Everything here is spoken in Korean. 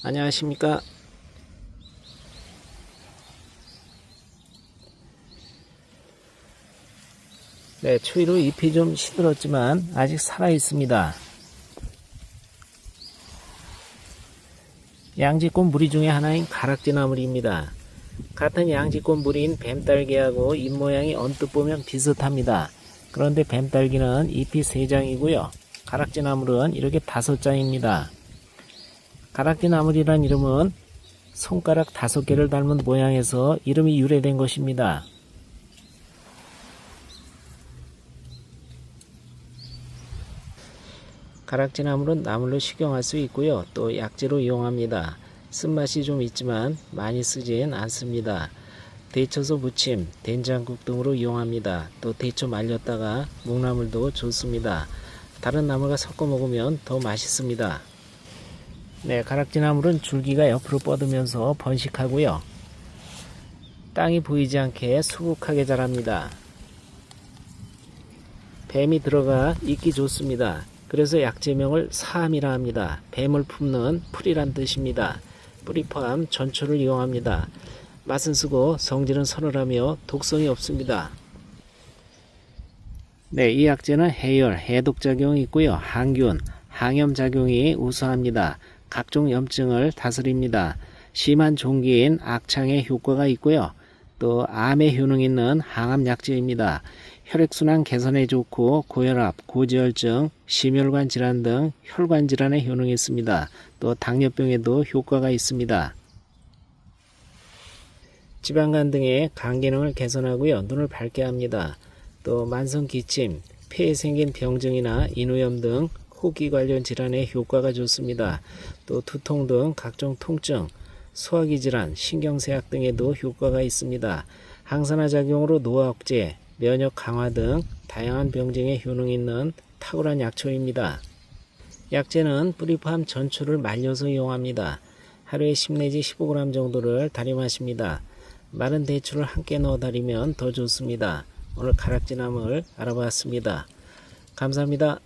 안녕하십니까? 네 추위로 잎이 좀 시들었지만 아직 살아 있습니다. 양지꽃 무리 중에 하나인 가락지나물입니다. 같은 양지꽃 무리인 뱀딸기하고 잎 모양이 언뜻 보면 비슷합니다. 그런데 뱀딸기는 잎이 3장이고요. 가락지나물은 이렇게 5장입니다 가락지나물이란 이름은 손가락 다섯 개를 닮은 모양에서 이름이 유래된 것입니다. 가락지나물은 나물로 식용할 수 있고요. 또 약재로 이용합니다. 쓴맛이 좀 있지만 많이 쓰진 않습니다. 데쳐서 무침, 된장국 등으로 이용합니다. 또 데쳐 말렸다가 묵나물도 좋습니다. 다른 나물과 섞어 먹으면 더 맛있습니다. 네, 가락지나물은 줄기가 옆으로 뻗으면서 번식하고요. 땅이 보이지 않게 수북하게 자랍니다. 뱀이 들어가 익기 좋습니다. 그래서 약재명을 사암이라 합니다. 뱀을 품는 풀이란 뜻입니다. 뿌리 포함 전초를 이용합니다. 맛은 쓰고 성질은 서늘하며 독성이 없습니다. 네, 이 약재는 해열, 해독 작용이 있고요. 항균, 항염 작용이 우수합니다. 각종 염증을 다스립니다. 심한 종기인 악창에 효과가 있고요. 또 암에 효능 있는 항암 약재입니다. 혈액순환 개선에 좋고 고혈압, 고지혈증, 심혈관 질환 등 혈관 질환에 효능이 있습니다. 또 당뇨병에도 효과가 있습니다. 지방간 등의 간 기능을 개선하고요. 눈을 밝게 합니다. 또 만성 기침, 폐에 생긴 병증이나 인후염 등 호기 관련 질환에 효과가 좋습니다. 또 두통 등 각종 통증, 소화기 질환, 신경쇠약 등에도 효과가 있습니다. 항산화 작용으로 노화 억제, 면역 강화 등 다양한 병증에 효능 있는 탁월한 약초입니다. 약재는 뿌리 포함 전초를 말려서 이용합니다. 하루에 10 내지 15g 정도를 달임하십니다. 마른 대추를 함께 넣어 달이면 더 좋습니다. 오늘 가락지나물 알아봤습니다. 감사합니다.